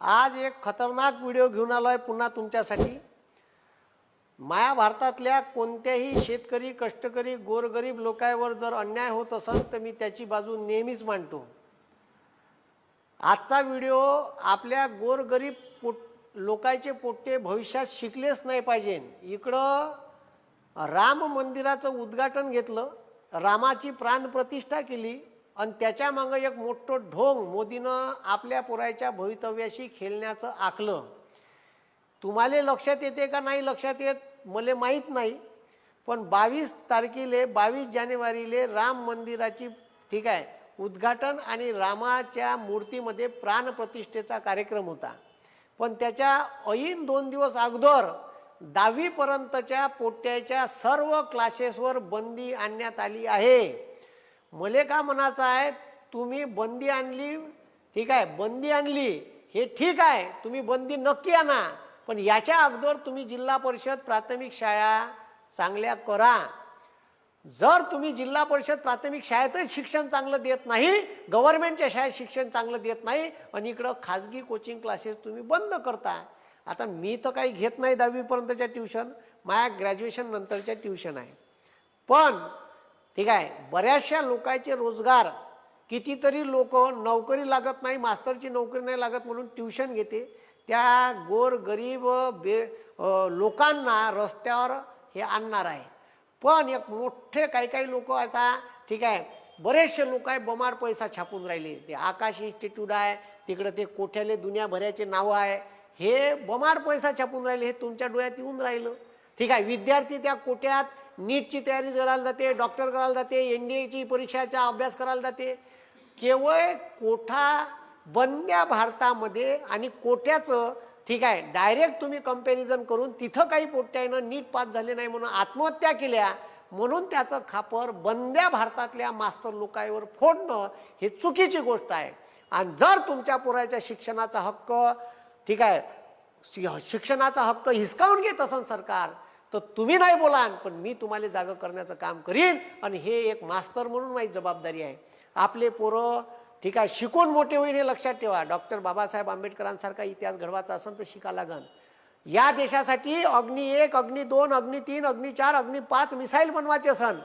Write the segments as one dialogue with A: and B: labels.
A: आज एक खतरनाक व्हिडिओ घेऊन आलो आहे पुन्हा तुमच्यासाठी. माया भारतातल्या कोणत्याही शेतकरी कष्टकरी गोरगरीब लोकांवर जर अन्याय होत असेल तर मी त्याची बाजू नेहमीच मांडतो. आजचा व्हिडिओ आपल्या गोरगरीब पोट लोकांचे पोट्टे भविष्यात शिकलेच नाही पाहिजे. इकडं राम मंदिराचं उद्घाटन घेतलं. रामाची प्राणप्रतिष्ठा केली. आणि त्याच्या मागं एक मोठं ढोंग मोदीनं आपल्या पुरायच्या भवितव्याशी खेळण्याचं आखलं. तुम्हाला लक्षात येते का नाही लक्षात येत? मला माहीत नाही. पण बावीस तारखेले बावीस जानेवारीले राम मंदिराची ठीक आहे उद्घाटन आणि रामाच्या मूर्तीमध्ये प्राणप्रतिष्ठेचा कार्यक्रम होता. पण त्याच्या ऐन दोन दिवस अगोदर दहावीपर्यंतच्या पोट्याच्या सर्व क्लासेसवर बंदी आणण्यात आली आहे. मले का म्हणायचं आहे तुम्ही बंदी आणली ठीक आहे बंदी आणली हे ठीक आहे तुम्ही बंदी नक्की आणा पण याच्या अगोदर तुम्ही जिल्हा परिषद प्राथमिक शाळा चांगल्या करा. जर तुम्ही जिल्हा परिषद प्राथमिक शाळेतच शिक्षण चांगलं देत नाही गव्हर्नमेंटच्या शाळेत शिक्षण चांगलं देत नाही आणि इकडं खाजगी कोचिंग क्लासेस तुम्ही बंद करता आता मी तर काही घेत नाही दहावीपर्यंतच्या ट्युशन माझ्या ग्रॅज्युएशन नंतरच्या ट्युशन आहे. पण ठीक आहे? बऱ्याचशा लोकांचे रोजगार कितीतरी लोक नोकरी लागत नाही मास्तरची नोकरी नाही लागत म्हणून ट्युशन घेते. त्या गोर गरीब बे लोकांना रस्त्यावर हे आणणार आहे. पण एक मोठे काही काही लोक आता ठीक आहे बरेचसे लोक आहे बमाड पैसा छापून राहिले. ते आकाश इन्स्टिट्यूट आहे तिकडं ते कोठ्याले दुनियाभराचे नावं आहे. हे बमाड पैसा छापून राहिले हे तुमच्या डोळ्यात येऊन राहिलं. ठीक आहे विद्यार्थी त्या कोट्यात नीटची तयारी करायला जाते डॉक्टर करायला जाते एन डी एची परीक्षाचा अभ्यास करायला जाते. केवळ कोठा बंद्या भारतामध्ये आणि कोट्याचं ठीक आहे डायरेक्ट तुम्ही कंपॅरिझन करून तिथं काही पोट्यानं नीट पास झाले नाही म्हणून आत्महत्या केल्या म्हणून त्याचं खापर बंद्या भारतातल्या मास्तर लोकांवर फोडणं हे चुकीची गोष्ट आहे. आणि जर तुमच्या पुराच्या शिक्षणाचा हक्क ठीक आहे शिक्षणाचा हक्क हिसकावून घेत असेल सरकार तर तुम्ही नाही बोलान पण मी तुम्हाला जागं करण्याचं काम करीन. आणि हे एक मास्तर म्हणून माझी जबाबदारी आहे. आपले पोरं ठीक आहे शिकून मोठे होईल हे लक्षात ठेवा. डॉक्टर बाबासाहेब आंबेडकरांसारखा इतिहास घडवायचा असेल तर शिका लागन. या देशासाठी अग्नी एक अग्नी दोन अग्नी तीन अग्नी चार अग्नी पाच मिसाईल बनवायचे सण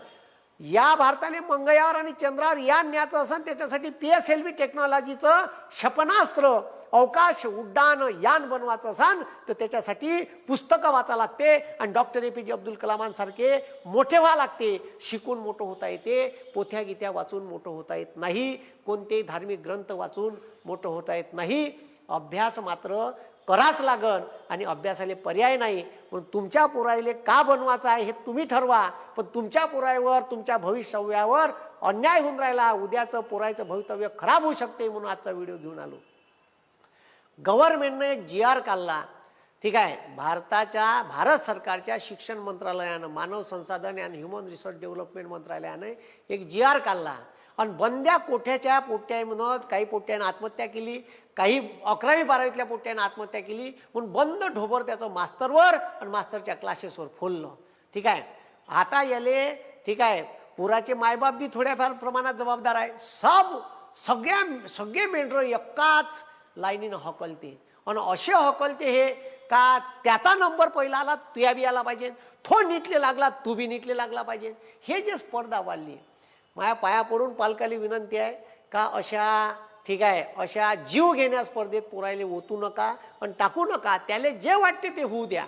A: या भारताने मंगळावर आणि चंद्रावर यान न्यायचं असन त्याच्यासाठी पी एस एल व्ही टेक्नॉलॉजीचं क्षेपणास्त्र अवकाश उड्डाण यान बनवायचं असन तर त्याच्यासाठी पुस्तकं वाचा लागते आणि डॉक्टर ए पी जे अब्दुल कलामांसारखे मोठे व्हा लागते. शिकून मोठं होता येते पोथ्या गीत्या वाचून मोठं होता येत नाही कोणतेही धार्मिक ग्रंथ वाचून मोठं होता येत नाही. अभ्यास मात्र कराच लागन आणि अभ्यासाले पर्याय नाही. पण तुमच्या पुराईले का बनवायचं आहे हे तुम्ही ठरवा. पण तुमच्या पुराईवर तुमच्या भविष्यव्यावर अन्याय होऊन राहिला. उद्याचं पोरायचं भवितव्य खराब होऊ शकते म्हणून आजचा व्हिडिओ घेऊन आलो. गव्हर्नमेंटनं एक जी आर काढला. ठीक आहे. भारताच्या भारत सरकारच्या शिक्षण मंत्रालयानं मानव संसाधन आणि ह्युमन रिसोर्स डेव्हलपमेंट मंत्रालयाने एक जी आर काढला. आणि बंद्या कोठ्याच्या पोट्यामधून काही पोट्यानं आत्महत्या केली काही अकरावी बारावीतल्या पोट्यानं आत्महत्या केली म्हणून बंद ढोबर त्याचं मास्तरवर आणि मास्तरच्या क्लासेसवर फोललं ठीक आहे? आता याले ठीक आहे पुराचे मायबाप बी थोड्याफार प्रमाणात जबाबदार आहे. सब सगळ्या सगळे मेंढर एकाच लाईनीनं हकलते. आणि असे हकलते हे का त्याचा नंबर पहिला आला तुया बी आला पाहिजे. तो नीटले लागला तू बी नीटले लागला पाहिजे. हे जे स्पर्धा वाढली माझ्या पाया पडून पालकाली विनंती आहे का अशा ठीक आहे अशा जीव घेण्या स्पर्धेत पोरायले ओतू नका पण टाकू नका त्याला जे वाटते ते होऊ द्या.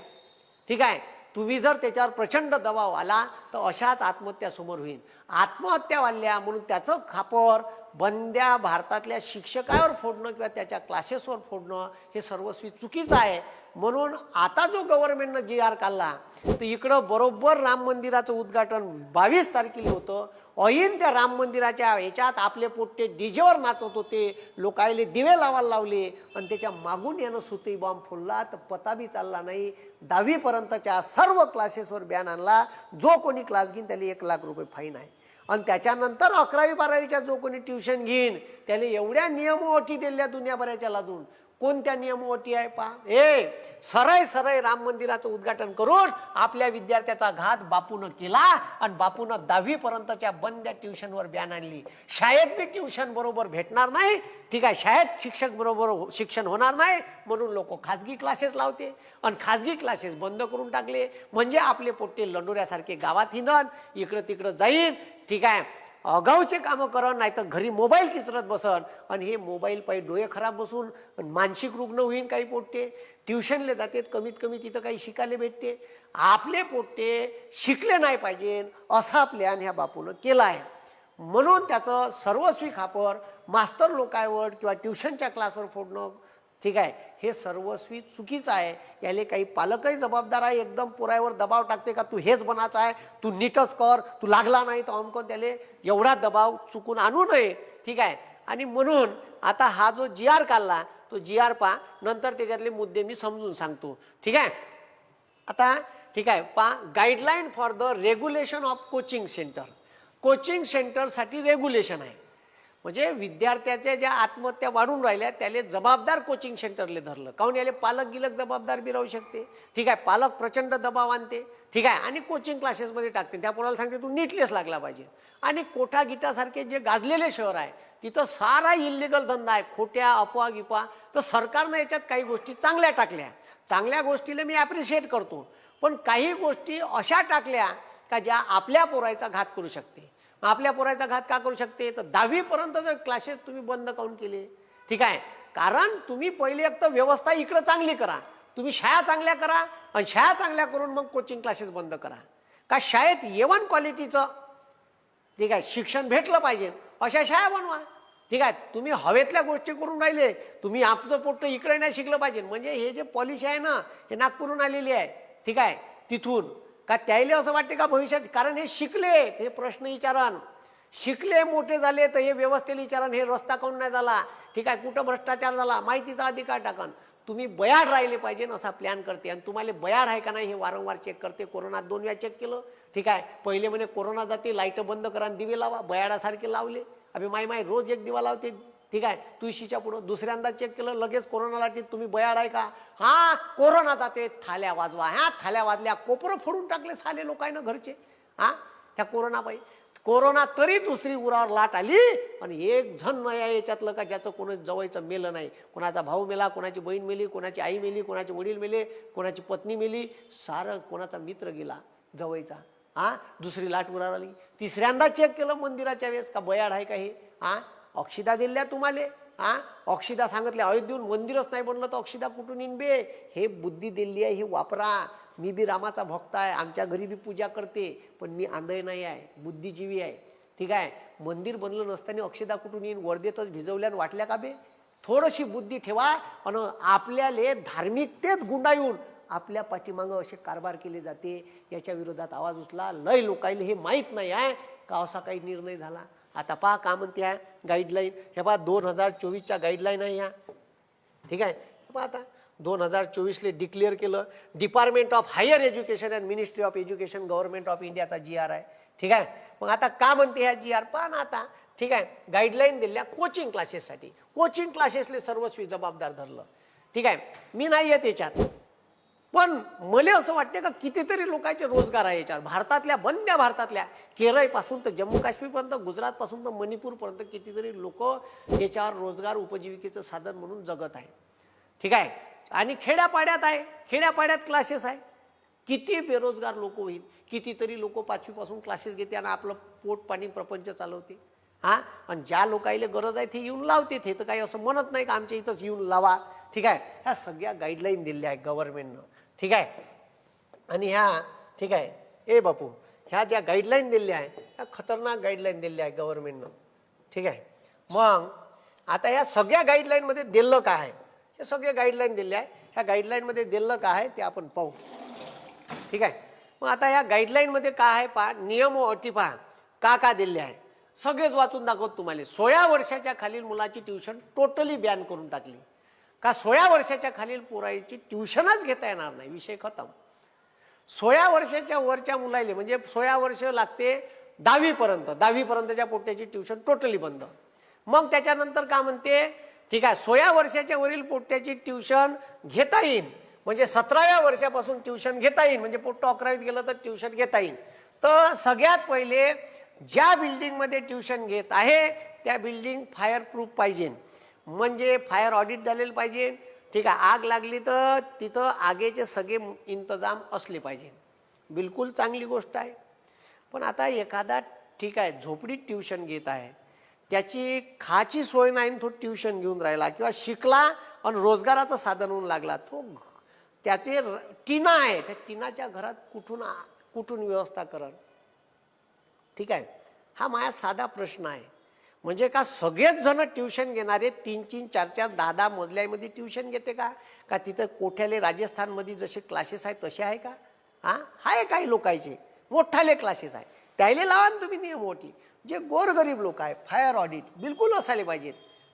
A: ठीक आहे तुम्ही जर त्याच्यावर प्रचंड दबाव आला तर अशाच आत्महत्या समोर होईल. आत्महत्या वाढल्या म्हणून त्याचं खापर बंद्या भारतातल्या शिक्षकावर फोडणं किंवा त्याच्या क्लासेसवर फोडणं हे सर्वस्वी चुकीचं आहे. म्हणून आता जो गव्हर्नमेंटनं जी आर काढला तर इकडं बरोबर राम मंदिराचं उद्घाटन बावीस तारखेला होतं. अहिन त्या राम मंदिराच्या ह्याच्यात आपले पोट्टे डीजेवर नाचत होते. लोकायले दिवे लावायला लावले. आणि त्याच्या मागून यानं सुती बॉम्ब फोडला तर पता बी चालला नाही. दहावीपर्यंतच्या सर्व क्लासेसवर बॅन आणला. जो कोणी क्लास घेईन त्याला एक लाख रुपये फाईन आहे. आणि त्याच्यानंतर अकरावी बारावीच्या जो कोणी ट्युशन घेईन त्याने एवढ्या नियम अटी दिल्या दुनियाभराच्या लादून. कोणत्या नियम आहे पा ए सरळ सरळ राम मंदिराचं उद्घाटन करून आपल्या विद्यार्थ्याचा घात बापून केला आणि बापून दहावी पर्यंतच्या बंद ट्युशनवर बॅन आणली. शाळेत मी ट्युशन बरोबर भेटणार नाही. ठीक आहे शाळेत शिक्षक बरोबर हो- शिक्षण होणार नाही म्हणून लोक खाजगी क्लासेस लावते आणि खाजगी क्लासेस बंद करून टाकले. म्हणजे आपले पोट्टे लंडोऱ्यासारखे गावात हिंदन इकडं तिकडं जाईन. ठीक आहे अगाऊचे कामं करण नाही तर घरी मोबाईल किचरत बसन. आणि हे मोबाईल पायी डोळे खराब बसून मानसिक रुग्ण होईन काही पोट्टे. ट्युशनले जातात कमीत कमी तिथं काही शिकायला भेटते. आपले पोट्टे शिकले नाही पाहिजे असा प्लॅन ह्या बापूनं केला आहे. म्हणून त्याचं सर्वस्वी खापर मास्तर लोकांवर किंवा ट्युशनच्या क्लासवर फोडणं ठीक आहे? हे सर्वस्वी चुकीचं आहे. याले काही पालकही जबाबदार आहे. एकदम पुरायवर दबाव टाकते का? तू हेच बनायचं आहे. तू नीटच कर. तू लागला नाही तर अमकन त्याले एवढा दबाव चुकून आणू नये. ठीक आहे? आणि म्हणून आता हा जो जी आर काढला तो जी आर पा नंतर त्याच्यातले मुद्दे मी समजून सांगतो. ठीक आहे? आता ठीक आहे. पा guideline for the regulation of coaching centre coaching सेंटरसाठी regulation आहे. म्हणजे विद्यार्थ्याच्या ज्या आत्महत्या वाढून राहिल्या त्याले जबाबदार कोचिंग सेंटरले धरलं. काहून याले पालक गिलक जबाबदार बी राहू शकते? ठीक आहे पालक प्रचंड दबाव आणते. ठीक आहे आणि कोचिंग क्लासेसमध्ये टाकते. त्या पोराला सांगते तू नीटलेस लागला पाहिजे. आणि कोठा गिटासारखे जे गाजलेले शहर आहे तिथं सारा इलिगल धंदा आहे खोट्या अफवा गिफवा. तर सरकारनं याच्यात काही गोष्टी चांगल्या टाकल्या. चांगल्या गोष्टीला मी ॲप्रिशिएट करतो. पण काही गोष्टी अशा टाकल्या का ज्या आपल्या पोरायचा घात करू शकते? आपल्या पोराचा घात का करू शकते? तर दहावीपर्यंतचे क्लासेस तुम्ही बंद काऊन केले? ठीक आहे. कारण तुम्ही पहिले एक तर व्यवस्था इकडं चांगली करा. तुम्ही शाळा चांगल्या करा आणि शाळा चांगल्या करून मग कोचिंग क्लासेस बंद करा. का शाळेत येवन क्वालिटीचं ठीक आहे शिक्षण भेटलं पाहिजे. अशा शाळा बनवा. ठीक आहे तुम्ही हवेतल्या गोष्टी करून राहिले. तुम्ही आपचं पोट इकडे नाही शिकलं पाहिजे. म्हणजे हे जे पॉलिसी आहे ना हे नागपूरहून आलेली आहे. ठीक आहे तिथून. का त्याला असं वाटते का भविष्यात? कारण हे शिकले हे प्रश्न विचारण शिकले मोठे झाले तर हे व्यवस्थेला विचारण हे रस्ता काऊन नाही झाला? ठीक आहे कुठं भ्रष्टाचार झाला? माहितीचा अधिकार टाकन. तुम्ही बयाड राहिले पाहिजे असा प्लॅन करते. आणि तुम्हाला बयाड आहे का नाही हे वारंवार चेक करते. कोरोनात दोन वेळा चेक केलं. ठीक आहे पहिले म्हणे कोरोना जाते लाइट बंद करा आणि दिवे लावा. बयाडासारखे लावले. अभि माय माय रोज एक दिवा लावते. ठीक आहे? तुळशीच्या पुढं दुसऱ्यांदा चेक केलं लगेच कोरोना लाटीत तुम्ही बयाड आहे का? हा कोरोना जाते थाल्या वाजवा हा थाल्या वाजल्या कोपरं फोडून टाकले साले लोकांना घरचे. हा त्या कोरोना बाई. कोरोना तरी दुसरी उरावर लाट आली आणि एक जण नाही याच्यातलं का ज्याचं कोणी जवळचं मेलं नाही. कोणाचा भाऊ मेला कोणाची बहीण मेली कोणाची आई मेली कोणाचे वडील मेले कोणाची पत्नी मेली सारं कोणाचा मित्र गेला जवळचा. हा दुसरी लाट उरावर आली. तिसऱ्यांदा चेक केलं मंदिराच्या वेळेस का बयाड आहे का हे? हा अक्षिदा दिल्या तुम्हाला हा? अक्षिदा सांगितले अयोध्येहून मंदिरच नाही बनलं तर अक्षिदा कुठून येईन बे हे बुद्धी दिली आहे हे वापरा. मी बी रामाचा भक्त आहे आमच्या घरी बी पूजा करते पण मी आंधळे नाही आहे बुद्धिजीवी आहे. ठीक आहे? मंदिर बनलं नसताना अक्षदा कुठून येईन? वर्धेतच भिजवल्या वाटल्या का बे? थोडीशी बुद्धी ठेवा आणि आपल्याले धार्मिकतेत गुंडाळून आपल्या पाठीमागं असे कारभार केले जाते. याच्या विरोधात आवाज उचला लय लोकायले हे माहीत नाही आहे का असा काही निर्णय झाला? आता पहा का म्हणते आहे गाईडलाईन हे पहा दोन हजार चोवीसच्या गाईडलाईन आहे ह्या ठीक आहे? पहा आता. दोन हजार चोवीसले डिक्लेअर केलं. Department of higher education and ministry of education government of इंडियाचा जी आर आहे. ठीक आहे? मग आता का म्हणते ह्या जी आर पहा ना आता. ठीक आहे? गाईडलाईन दिल्या कोचिंग क्लासेससाठी कोचिंग क्लासेसले सर्वस्वी जबाबदार धरलं. ठीक आहे? मी नाही आहे त्याच्यात. पण मला असं वाटते का कितीतरी लोकांचे रोजगार आहे याच्यावर भारतातल्या बंद्या भारतातल्या. केरळपासून तर जम्मू काश्मीरपर्यंत गुजरातपासून तर मणिपूरपर्यंत कितीतरी लोक याच्यावर रोजगार उपजीविकेचं साधन म्हणून जगत आहे ठीक आहे? आणि खेड्यापाड्यात आहे. खेड्यापाड्यात क्लासेस आहे. किती बेरोजगार लोक होईल? कितीतरी लोक पाचवीपासून क्लासेस घेते आणि आपलं पोट पाणी प्रपंच चालवते. हा? आणि ज्या लोकायला गरज आहे ते येऊन लावते. ते तर काही असं म्हणत नाही का आमच्या इथंच येऊन लावा. ठीक आहे? ह्या सगळ्या गाईडलाईन दिल्या आहे गव्हर्नमेंटनं ठीक आहे? आणि ह्या ठीक आहे. ए बापू ह्या ज्या गाईडलाईन दिल्या आहे त्या खतरनाक गाईडलाईन दिल्या आहे गव्हर्नमेंटनं ठीक आहे? मग आता ह्या सगळ्या गाईडलाईनमध्ये दिलं काय आहे? हे सगळे गाईडलाईन दिले आहे ह्या गाईडलाईनमध्ये दिलं काय आहे ते आपण पाहू. ठीक आहे? मग आता या गाईडलाईनमध्ये काय आहे पहा? नियम व अटी पहा. का का दिले आहे सगळेच वाचून दाखवत तुम्हाला. सोळा वर्षाच्या खालील मुलाची ट्युशन टोटली बॅन करून टाकली. का सोळा वर्षाच्या खालील पोरायची ट्युशनच घेता येणार नाही विषय खतम. सोळा वर्षाच्या वरच्या मुलाले म्हणजे सोळा वर्ष लागते दहावीपर्यंत दहावीपर्यंतच्या पोट्याची ट्युशन टोटली बंद. मग त्याच्यानंतर का म्हणते ठीक आहे सोळा वर्षाच्या वरील पोट्याची ट्युशन घेता येईल म्हणजे सतराव्या वर्षापासून ट्युशन घेता येईल म्हणजे पोट्ट अकरावीत गेलं तर ट्युशन घेता येईल तर सगळ्यात पहिले ज्या बिल्डिंगमध्ये ट्युशन घेत आहे त्या बिल्डिंग फायर प्रूफ पाहिजे. म्हणजे फायर ऑडिट झालेलं पाहिजे. ठीक आहे आग लागली तर तिथं आगेचे सगळे इंतजाम असले पाहिजे. बिलकुल चांगली गोष्ट आहे. पण आता एखादा ठीक आहे झोपडीत ट्युशन घेत आहे. त्याची खाची सोय नाही आणि तो ट्युशन घेऊन राहिला किंवा शिकला आणि रोजगाराचं साधन होऊन लागला तो त्याचे टीना टिना आहे. त्या टिनाच्या घरात कुठून कुठून व्यवस्था करल ठीक आहे हा माझा साधा प्रश्न आहे. म्हणजे का सगळेच जण ट्युशन घेणारे तीन तीन चार चार दहा दहा मजल्यामध्ये ट्युशन घेते का? का तिथं कोठ्याले राजस्थानमध्ये जसे क्लासेस आहेत तसे आहे का? हा? आहे काही लोकांचे. मोठाले क्लासेस आहे. त्याले लावा ना तुम्ही नियम मोठी जे गोरगरीब लोक आहे फायर ऑडिट बिलकुल असायला पाहिजेत.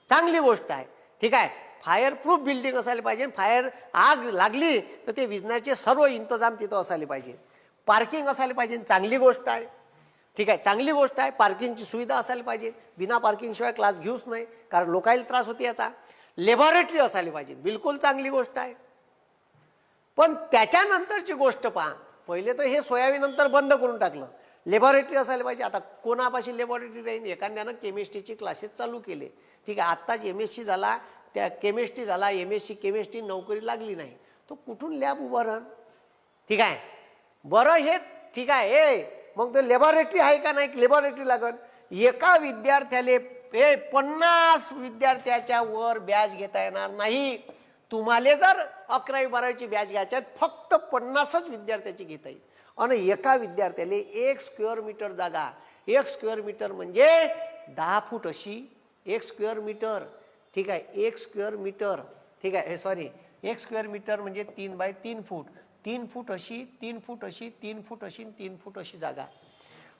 A: चांगली गोष्ट आहे. ठीक आहे? फायर प्रूफ बिल्डिंग असायला पाहिजे. फायर आग लागली तर ते विजण्याचे सर्व इंतजाम तिथं असायला पाहिजे. पार्किंग असायला पाहिजे. चांगली गोष्ट आहे. ठीक आहे चांगली गोष्ट आहे पार्किंगची सुविधा असायला पाहिजे. बिना पार्किंगशिवाय क्लास घेऊच नाही कारण लोकांना त्रास होते याचा. लेबॉरेटरी असायला पाहिजे बिलकुल चांगली गोष्ट आहे. पण त्याच्यानंतरची गोष्ट पहा पहिले तर हे सोयाबीनंतर बंद करून टाकलं. लेबॉरेटरी असायला पाहिजे. आता कोणापाशी लेबॉरेटरी राहील एखाद्यानं केमिस्ट्रीचे क्लासेस चालू केले. ठीक आहे आत्ताच एम एस सी झाला. त्या केमिस्ट्री झाला एम एस सी केमिस्ट्री नोकरी लागली नाही. तो कुठून लॅब उभारण? ठीक आहे. बरं हे ठीक आहे मग ते लॅबॉरेटरी आहे का नाही? लॅबॉरेटरी लागन. एका विद्यार्थ्याले हे पन्नास विद्यार्थ्याच्या वर बॅच घेता येणार नाही. तुम्हाला जर अकरावी बारावीची बॅच घ्यायच्या फक्त पन्नासच विद्यार्थ्याची घेता येईल. आणि एका विद्यार्थ्याला एक स्क्वेअर मीटर जागा. एक स्क्वेअर मीटर म्हणजे दहा फूट अशी. एक स्क्वेअर मीटर ठीक आहे? एक स्क्वेअर मीटर ठीक आहे? हे सॉरी एक स्क्वेअर मीटर म्हणजे तीन बाय तीन फूट. तीन फूट अशी तीन फूट अशी तीन फूट अशी तीन फूट अशी जागा.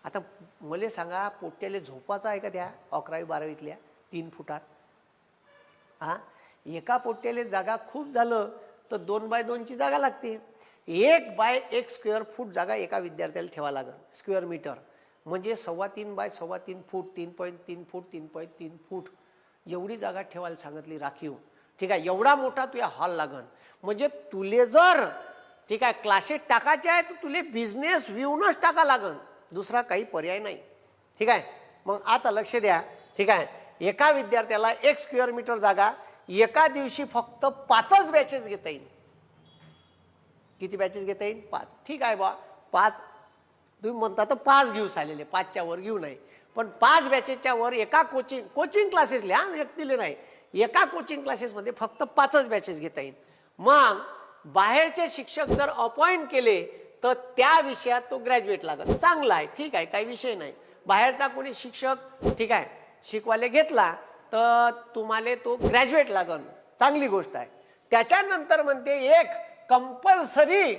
A: आता मला सांगा पोट्याले झोपाचा आहे का त्या अकरावी बारावीतल्या? तीन फुटात. हा एका पोट्याले जागा खूप झालं तर दोन बाय दोनची जागा लागते. एक बाय एक स्क्वेअर फूट जागा एका विद्यार्थ्याला ठेवा लागेल स्क्वेअर मीटर. म्हणजे सव्वा तीन बाय सव्वा तीन फूट तीन पॉईंट तीन फूट तीन पॉईंट तीन फूट. एवढी जागा ठेवायला सांगितली राखीव. ठीक आहे एवढा मोठा तुझ्या हॉल लागन. म्हणजे तुले जर ठीक आहे क्लासेस टाकायचे आहे तर तुले बिझनेस व्ह्यूनच टाका लागन. दुसरा काही पर्याय नाही. ठीक आहे मग आता लक्ष द्या. ठीक आहे एका विद्यार्थ्याला एक स्क्वेअर मीटर जागा एका दिवशी फक्त पाचच बॅचेस घेता येईल. किती बॅचेस घेता येईल? पाच. ठीक आहे बा पाच. तुम्ही म्हणता तर पाच घेऊ आलेले पाचच्या वर घेऊ नाही. पण पाच बॅचेसच्या वर एका कोचिंग कोचिंग क्लासेस लहान व्यक्तीले नाही. एका कोचिंग क्लासेसमध्ये फक्त पाचच बॅचेस घेता येईल. मग बाहेरचे शिक्षक जर अपॉइंट केले तर त्या विषयात तो ग्रॅज्युएट लागत चांगला आहे ठीक आहे काही विषय नाही. बाहेरचा कोणी शिक्षक ठीक आहे शिकवायला घेतला तर तुम्हाला तो ग्रॅज्युएट लागन. चांगली गोष्ट आहे. त्याच्यानंतर म्हणते एक कंपल्सरी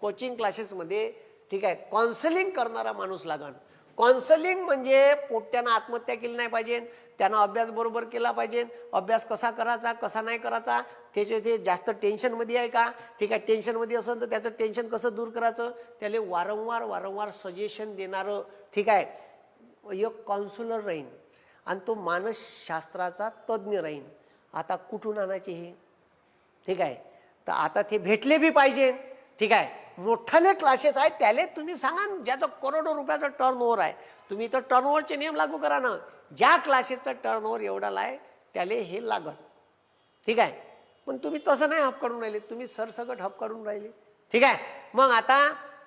A: कोचिंग क्लासेसमध्ये ठीक आहे काउन्सिलिंग करणारा माणूस लागण कॉन्सलिंग म्हणजे पोट्यानं आत्महत्या केली नाही पाहिजे. त्यांना अभ्यास बरोबर केला पाहिजे. अभ्यास कसा करायचा कसा नाही करायचा त्याचे ते जास्त टेन्शनमध्ये आहे का? ठीक आहे टेन्शनमध्ये असेल तर त्याचं टेन्शन कसं दूर करायचं? त्याला वारंवार वारंवार सजेशन देणारं ठीक आहे एक काउन्सिलर राहीन. आणि तो मानसशास्त्राचा तज्ज्ञ राहीन. आता कुठून आणायचे हे? ठीक आहे तर आता ते भेटले बी पाहिजे. ठीक आहे मोठाले क्लासेस आहेत त्याले तुम्ही सांगा ना, ज्याचं करोडो रुपयाचं टर्न ओव्हर आहे. तुम्ही तर टर्न ओव्हरचे नियम लागू करा ना. ज्या क्लासेसचा टर्न ओव्हर एवढा आहे त्याले हे लागत ठीक आहे? पण तुम्ही तसं नाही हप राहिले. तुम्ही सरसकट हप राहिले. ठीक आहे? मग आता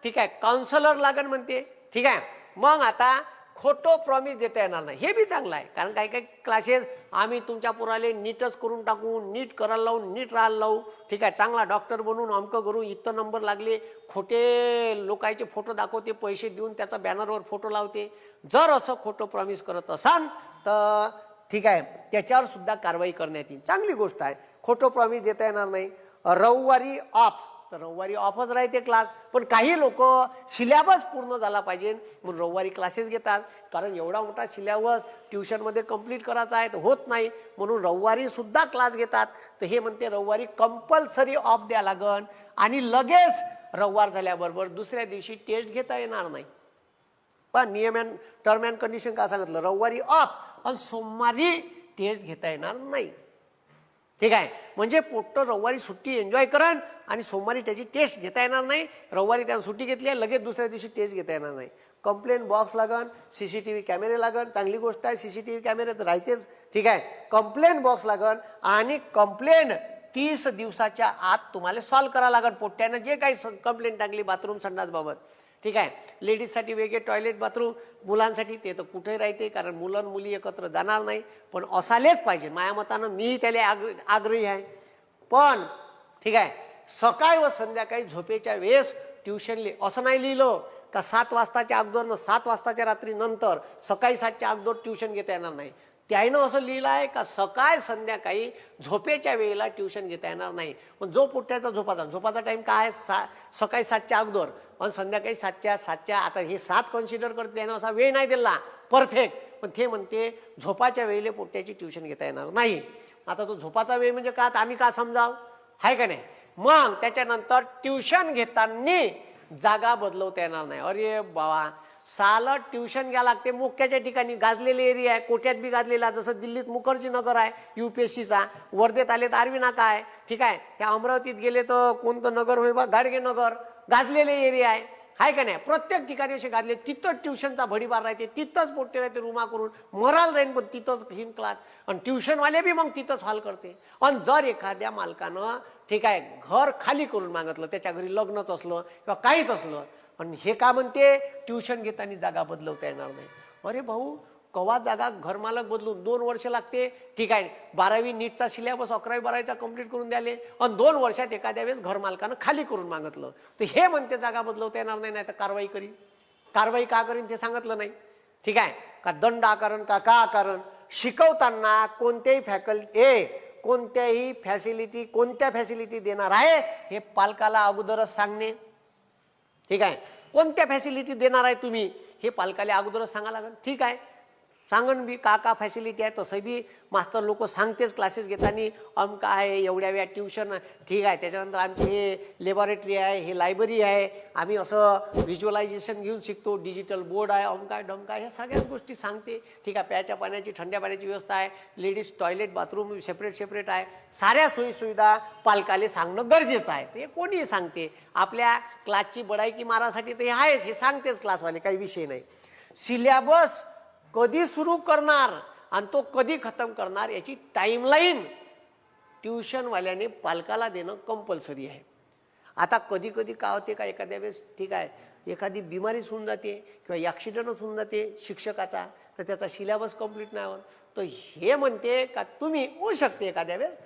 A: ठीक आहे काउन्सलर लागन म्हणते. ठीक आहे? मग आता खोटो प्रॉमिस देता येणार नाही. हे बी चांगलं आहे. कारण काही काही क्लासेस आम्ही तुमच्या पुराले नीटच करून टाकू नीट करायला लावून नीट राहायला लावू. ठीक आहे चांगला डॉक्टर बनून अमकं करू. इतकं नंबर लागले खोटे लोकांचे फोटो दाखवते पैसे देऊन त्याचा बॅनरवर फोटो लावते. जर असं खोटं प्रॉमिस करत असाल तर ठीक आहे त्याच्यावर सुद्धा कारवाई करण्यात येईल. चांगली गोष्ट आहे. खोटं प्रॉमिस देता येणार नाही. रविवारी ऑफ तर रविवारी ऑफच राहते क्लास. पण काही लोक सिलेबस पूर्ण झाला पाहिजे. म्हणून रविवारी क्लासेस घेतात. कारण एवढा मोठा सिलेबस ट्युशनमध्ये कंप्लीट करायचा आहे तर होत नाही. म्हणून रविवारी सुद्धा क्लास घेतात. तर हे म्हणते रविवारी कंपल्सरी ऑफ द्या लागन. आणि लगेच रविवार झाल्याबरोबर दुसऱ्या दिवशी टेस्ट घेता येणार नाही. पण नियम अँड टर्म अँड कंडिशन काय सांगितलं? रविवारी ऑफ आणि सोमवारी टेस्ट घेता येणार नाही. ठीक आहे. म्हणजे पोट्ट रविवारी सुट्टी एन्जॉय करन आणि सोमवारी त्याची टेस्ट घेता येणार नाही. रविवारी त्यानं सुट्टी घेतली आहे लगेच दुसऱ्या दिवशी टेस्ट घेता येणार नाही. कंप्लेंट बॉक्स लागन व्ही कॅमेरे लागन. चांगली गोष्ट आहे सी सी टी व्ही कॅमेरे तर राहतेच. ठीक आहे. कंप्लेंट बॉक्स लागन आणि कंप्लेंट तीस दिवसाच्या आत तुम्हाला सॉल्व्ह करावं लागन. पोट्ट्यानं जे काही कंप्लेंट टाकली बाथरूम संडासबाबत. ठीक आहे? लेडीजसाठी वेगळे टॉयलेट बाथरूम मुलांसाठी ते तर कुठेही राहते? कारण मुलं मुली एकत्र जाणार नाही. पण असायलेच पाहिजे. माझ्या मतानं मीही त्याला आग्र आग्रही आहे. पण ठीक आहे? सकाळ व संध्याकाळी झोपेच्या वेळेस ट्युशनले असं नाही लिहिलं का सात वाजताच्या अगोदर सात वाजताच्या रात्री नंतर सकाळी सातच्या अगोदर ट्युशन घेता येणार नाही. त्याईनं असं लिहिलं आहे का सकाळ संध्याकाळी झोपेच्या वेळेला ट्युशन घेता येणार नाही. पण जो पुट्ट्याचा झोपाचा झोपाचा टाईम काय? आहे? सा सकाळी सातच्या अगोदर. पण संध्याकाळी सातच्या सातच्या आता हे सात कन्सिडर करते त्यानं असा वेळ नाही दिला. परफेक्ट पण ते म्हणते झोपाच्या वेळेला पोट्ट्याची ट्युशन घेता येणार नाही. आता तो झोपाचा वेळ म्हणजे का आम्ही का समजाव? आहे का नाही? मग त्याच्यानंतर ट्युशन घेताना जागा बदलवता येणार नाही. अरे बाबा साला ट्युशन घ्या लागते. मोक्याच्या ठिकाणी गाजलेले एरिया आहे. कोट्यात बी गाजलेला. जसं दिल्लीत मुखर्जी नगर आहे यू पी एस सीचा वर्धेत आले तर आरवी नाका आहे ठीक आहे. त्या अमरावतीत गेले तर कोणतं नगर होईल बा? गाडगे नगर. गाजलेले एरिया आहे. हाय का नाही? प्रत्येक ठिकाणी असे गाजले. तिथंच ट्युशनचा भडीबार राहते. तिथंच मोठे राहते रुमा करून. मराल जाईन पण तिथंच हिम क्लास आणि ट्युशनवाले बी मग तिथंच हॉल करते. आणि जर एखाद्या मालकानं ठीक आहे घर खाली करून मागितलं त्याच्या घरी लग्नच असलं किंवा काहीच असलं पण हे का म्हणते? ट्युशन घेताना जागा बदलवता येणार नाही. अरे भाऊ कवा जागा घरमालक बदलून दोन वर्ष लागते? ठीक आहे बारावी नीटचा सिलेबस अकरावी बारावीचा कंप्लीट करून द्याले आणि दोन वर्षात एखाद्या वेळेस घरमालकानं खाली करून मागितलं. तर हे म्हणते जागा बदलवता येणार नाही नाही तर कारवाई करीन. कारवाई का करीन ते सांगितलं नाही. ठीक आहे का दंड आकारण का का आकारण? शिकवताना कोणत्याही फॅकल्टी ए कोणत्याही फॅसिलिटी कोणत्या फॅसिलिटी देणार आहे हे पालकाला अगोदरच सांगणे. ठीक आहे? कोणत्या फॅसिलिटी देणार आहे तुम्ही? हे पालकाला अगोदरच सांगा लागेल ठीक आहे? सांगन बी का का फॅसिलिटी आहे? तसं बी मास्तर लोक सांगतेच क्लासेस घेताना अमका आहे एवढ्या वेळा ट्युशन ठीक आहे. त्याच्यानंतर आमची हे लेबॉरेटरी आहे हे लायब्ररी आहे. आम्ही असं व्हिज्युअलायझेशन घेऊन शिकतो डिजिटल बोर्ड आहे अमका डमका ह्या सगळ्याच गोष्टी सांगते. ठीक आहे प्याच्या पाण्याची थंड्या पाण्याची व्यवस्था आहे. Ladies toilet bathroom separate separate आहे. साऱ्या सोयीसुविधा पालकाले सांगणं गरजेचं आहे. ते कोणीही सांगते. आपल्या क्लासची बडायकी मारासाठी ते आहेच हे सांगतेच क्लासवाले काही विषय नाही. सिलेबस कधी सुरू करणार आणि तो कधी खतम करणार याची टाईमलाईन ट्युशनवाल्याने पालकाला देणं कंपल्सरी आहे. आता कधी कधी का होते का एखाद्या वेळेस ठीक आहे एखादी बिमारीच होऊन जाते किंवा ॲक्सिडंटच होऊन जाते शिक्षकाचा तर त्याचा सिलेबस कंप्लीट नाही होत. तर हे म्हणते का तुम्ही होऊ शकते एखाद्या वेळेस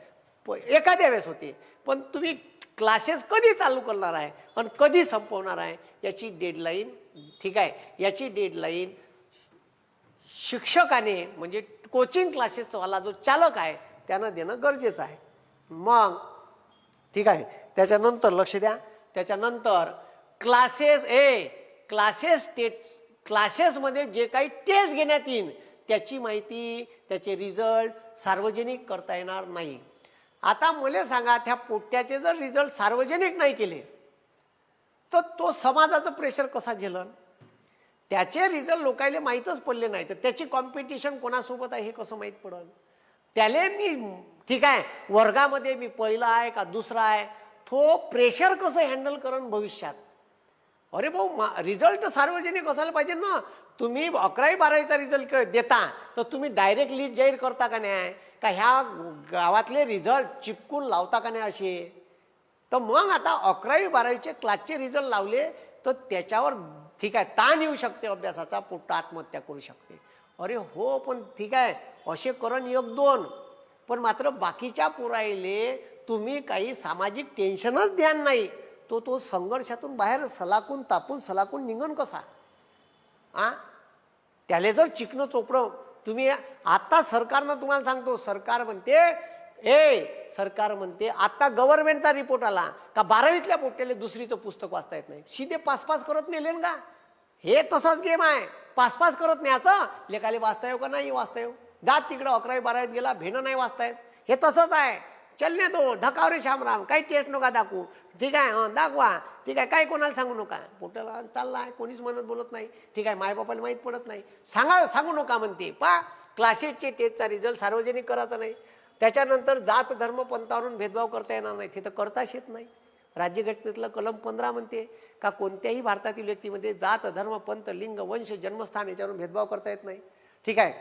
A: प- एखाद्या वेळेस होते पण तुम्ही क्लासेस कधी चालू करणार आहे आणि कधी संपवणार आहे याची डेडलाईन ठीक आहे याची डेडलाईन शिक्षकाने म्हणजे कोचिंग क्लासेसवाला जो चालक आहे त्यानं देणं गरजेचं आहे. मग ठीक आहे. त्याच्यानंतर लक्ष द्या. त्याच्यानंतर क्लासेस ए क्लासेस टेस्ट क्लासेसमध्ये जे काही टेस्ट घेण्यात येईल त्याची माहिती त्याचे रिझल्ट सार्वजनिक करता येणार नाही. आता मला सांगा त्या पोट्ट्याचे जर रिझल्ट सार्वजनिक नाही केले तर तो समाजाचं प्रेशर कसा झेलन? त्याचे रिझल्ट लोकायले माहीतच पडले नाही तर त्याची कॉम्पिटिशन कोणासोबत आहे हे कसं माहीत पडल त्याले मी ठीक आहे वर्गामध्ये मी पहिला आहे का दुसरा आहे? तो प्रेशर कसं हँडल करण भविष्यात? अरे भाऊ रिझल्ट सार्वजनिक असायला पाहिजे ना. तुम्ही अकरावी बारावीचा रिझल्ट देता तर तुम्ही डायरेक्ट लिस्ट जाहीर करता का नाही? का ह्या गावातले रिझल्ट चिपकून लावता का नाही असे? तर मग आता अकरावी बारावीचे क्लासचे रिझल्ट लावले तर त्याच्यावर ठीक आहे ताण येऊ शकते अभ्यासाचा पोट्ट आत्महत्या करू शकते. अरे हो पण ठीक आहे असे करण एक दोन पण मात्र बाकीच्या पुरायले तुम्ही काही सामाजिक टेन्शनच ध्यान नाही. तो तो संघर्षातून बाहेर सलाकून तापून सलाकून निघन कसा? आ? त्याला जर चिकनं चोपडं तुम्ही आता सरकारनं तुम्हाला सांगतो सरकार म्हणते ए सरकार म्हणते आता गव्हर्नमेंटचा रिपोर्ट आला. का बारावीतल्या पोट्याला दुसरीचं पुस्तक वाचता येत नाही? शिदे पास पास करत नेले का? हे तसाच गेम आहे. पास पास करत न्यायचं. लेखाले वाचता येऊ का नाही वाचता येऊ? जात तिकडं अकरावी बारावीत गेला भेणं नाही वाचता येत. हे तसंच आहे. चलने दो ढकावरे शामराम काही टेस्ट नका दाखवू. ठीक आहे हं, दाखवा. ठीक आहे काय कोणाला सांगू नका? पोटाला चालला आहे कोणीच म्हणत बोलत नाही. ठीक आहे मायबापाला माहीत पडत नाही. सांगा सांगू नका म्हणते. पा क्लासेसचे टेस्टचा रिझल्ट सार्वजनिक करायचा नाही. त्याच्यानंतर जात धर्म पंथावरून भेदभाव करता येणार नाही. तिथं करताच येत नाही. राज्यघटनेतलं कलम पंधरा म्हणते का कोणत्याही भारतातील व्यक्तीमध्ये जात धर्म पंथ लिंग वंश जन्मस्थान याच्यावरून भेदभाव करता येत नाही. ठीक आहे?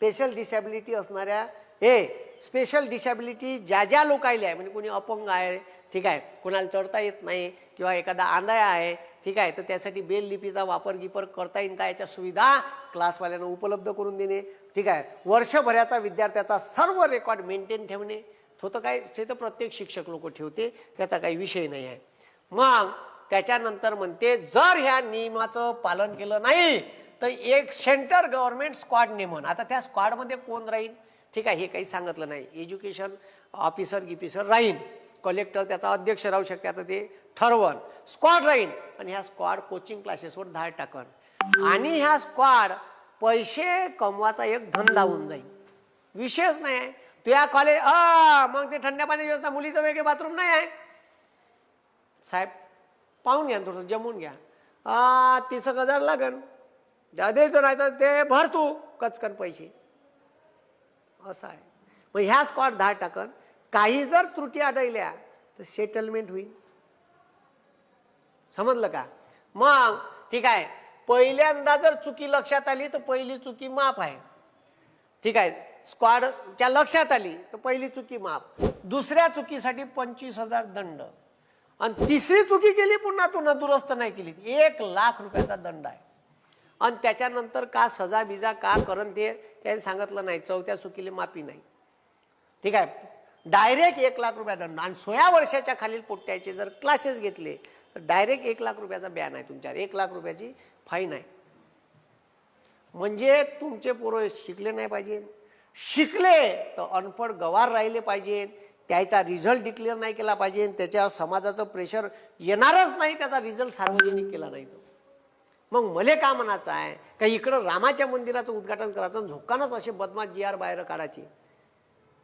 A: स्पेशल डिसॅबिलिटी असणाऱ्या हे स्पेशल डिसॅबिलिटी ज्या ज्या लोकायला आहे म्हणजे कोणी अपंग आहे ठीक आहे कोणाला चढता येत नाही किंवा एखादा आंधळा आहे ठीक आहे? तर त्यासाठी बेल लिपीचा वापर गिपर करता येईल का? याच्या सुविधा क्लासवाल्यांना उपलब्ध करून देणे. ठीक आहे? वर्षभराचा विद्यार्थ्याचा सर्व रेकॉर्ड मेंटेन ठेवणे. तो तर काय? ते तर प्रत्येक शिक्षक लोक ठेवते. त्याचा काही विषय नाही आहे. मग त्याच्यानंतर म्हणते जर ह्या नियमाचं पालन केलं नाही तर एक सेंटर गव्हर्नमेंट स्क्वॉड नेमन आता त्या स्क्वॉडमध्ये कोण राहील? ठीक आहे? हे काही सांगितलं नाही. एज्युकेशन ऑफिसर गिफिसर राहील. कलेक्टर त्याचा अध्यक्ष राहू शकते. आता ते ठरवण. स्क्वॉड राहील आणि ह्या स्क्वॉड कोचिंग क्लासेसवर धाड टाकन आणि ह्या स्क्वॉड पैसे कमवाचा एक धंदा होऊन जाईल. विशेष नाही. तू या कॉलेज अ मग ते थंड्या पाण्याची व्यवस्था मुलीचं वेगळे बाथरूम नाही आहे. साहेब पाहून घ्या थोडंसं जमून घ्या. आ तीस एक हजार लागन. ज्या देतो नाही तर ते भर तू कचकन पैसे. असं आहे. मग ह्या स्कॉट दहा टाकन. काही जर त्रुटी आढळल्या तर सेटलमेंट होईल. समजलं का? मग ठीक आहे. पहिल्यांदा जर चुकी लक्षात आली तर पहिली चुकी माफ आहे. ठीक आहे. स्क्वॉडच्या लक्षात आली तर पहिली चुकी माफ. दुसऱ्या चुकीसाठी पंचवीस हजार दंड. आणि तिसरी चुकी केली पुन्हा तू न दुरुस्त नाही केली. एक लाख रुपयाचा दंड आहे. आणि त्याच्यानंतर का सजा बिजा का करण ते त्यांनी सांगितलं नाही. चौथ्या चुकीला माफी नाही. ठीक आहे. डायरेक्ट एक लाख रुपया दंड. आणि सोळा वर्षाच्या खालील पोट्ट्याचे जर क्लासेस घेतले तर डायरेक्ट एक लाख रुपयाचा बॅन आहे तुमच्यावर. एक लाख रुपयाची फाईन आहे. म्हणजे तुमचे पोरं शिकले नाही पाहिजे. शिकले तर अनपढ गवार राहिले पाहिजे. त्याचा रिझल्ट डिक्लेअर नाही केला पाहिजे. त्याच्या समाजाचं प्रेशर येणारच नाही त्याचा रिझल्ट सार्वजनिक केला नाही तो. मग मले का म्हणायचं आहे? का इकडं रामाच्या मंदिराचं उद्घाटन करायचं झोकानच असे बदमाश जी आर बाहेर काढायची?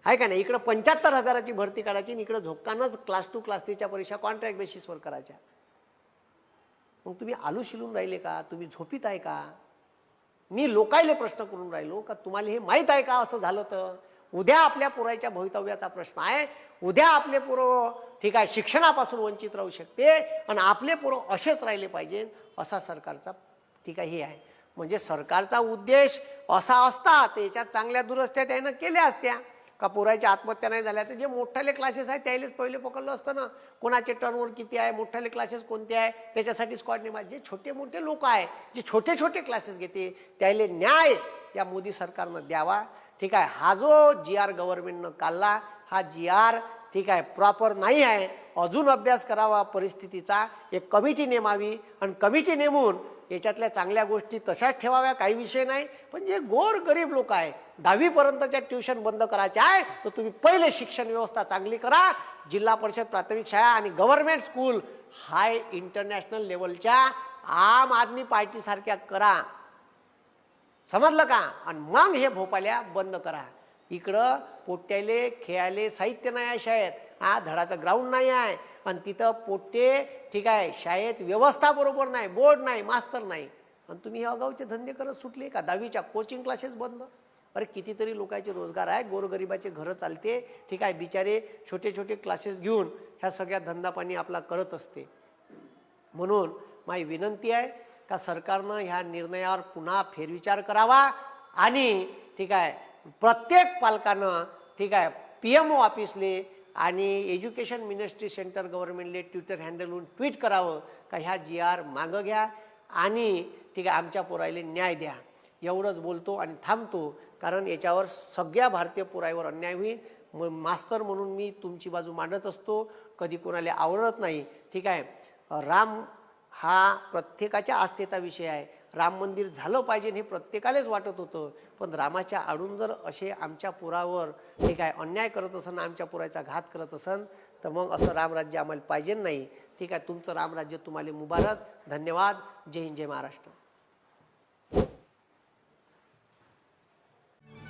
A: आहे का नाही? इकडं पंच्याहत्तर हजाराची भरती काढायची आणि इकडं झोकानच क्लास टू क्लास थ्रीच्या परीक्षा कॉन्ट्रॅक्ट बेसिसवर करायच्या. मग तुम्ही आलू शिलून राहिले का? तुम्ही झोपीत आहे का? मी लोकायले प्रश्न करून राहिलो का तुम्हाला हे माहीत आहे का असं झालं तर उद्या आपल्या पुराच्या भवितव्याचा प्रश्न आहे. उद्या आपले पुरं ठीक आहे शिक्षणापासून वंचित राहू शकते आणि आपले पुरं असेच राहिले पाहिजे. असा सरकारचा ठीक आहे हे आहे. म्हणजे सरकारचा उद्देश असा असता त्याच्यात चांगल्या दुरस्त्या त्यानं केल्या असत्या. का पोराच्या आत्महत्या नाही झाल्या? तर जे मोठाले क्लासेस आहेत त्यालाच पहिले पकडलं असतं ना. कोणाचे टर्नओव्हर किती आहे मोठाले क्लासेस कोणते आहे? त्याच्यासाठी स्कॉट नेमा जे छोटे मोठे लोक आहे जे छोटे छोटे क्लासेस घेते त्याले न्याय या मोदी सरकारनं द्यावा. ठीक आहे हा जो जी आर गव्हर्नमेंटनं काढला हा जी आर ठीक आहे प्रॉपर नाही आहे. अजून अभ्यास करावा परिस्थितीचा. एक कमिटी नेमावी आणि कमिटी नेमून याच्यातल्या चांगल्या गोष्टी तशाच ठेवाव्या काही विषय नाही. पण जे गोर गरीब लोक आहे दहावीपर्यंतच्या ट्युशन बंद करायचे आहे तर तुम्ही पहिले शिक्षण व्यवस्था चांगली करा. जिल्हा परिषद प्राथमिक शाळा आणि गव्हर्नमेंट स्कूल हाय इंटरनॅशनल लेवलच्या आम आदमी पार्टीसारख्या करा. समजलं का? आणि मग हे भोपाल्या बंद करा. इकडं पोट्याले खेळाले साहित्य नाही आहे शाळेत. हा धडाचं ग्राउंड नाही आहे. आणि तिथं पोट्टे ठीक आहे शाळेत व्यवस्था बरोबर नाही बोर्ड नाही मास्तर नाही. आणि तुम्ही हे अगाऊचे धंदे करत सुटले का? दहावीच्या कोचिंग क्लासेस बंद. अरे कितीतरी लोकांचे रोजगार आहे गोरगरिबाचे घरं चालते ठीक आहे बिचारे छोटे छोटे क्लासेस घेऊन ह्या सगळ्या धंदापाणी आपला करत असते. म्हणून माझी विनंती आहे का सरकारनं ह्या निर्णयावर पुन्हा फेरविचार करावा आणि ठीक आहे प्रत्येक पालकानं ठीक आहे पी एम ओ ऑफिसले आणि एज्युकेशन मिनिस्ट्री सेंटर गव्हर्नमेंटले ट्विटर हँडलवरून ट्विट करावं का ह्या जी आर मागं घ्या आणि ठीक आहे आमच्या पोरायले न्याय द्या. एवढंच बोलतो आणि थांबतो. कारण याच्यावर सगळ्या भारतीय पुराईवर अन्याय होईल. म मास्तर म्हणून मी तुमची बाजू मांडत असतो. कधी कोणाला आवडत नाही. ठीक आहे? राम हा प्रत्येकाच्या आस्थेचा विषय आहे. राम मंदिर झालं पाहिजे हे प्रत्येकालाच वाटत होतं. पण रामाच्या आडून जर असे आमच्या पुरावर ठीक आहे अन्याय करत असन आमच्या पुराचा घात करत असन तर मग असं रामराज्य आम्हाला पाहिजे नाही. ठीक आहे? तुमचं रामराज्य तुम्हाला मुबारक. धन्यवाद. जय हिंद जय महाराष्ट्र.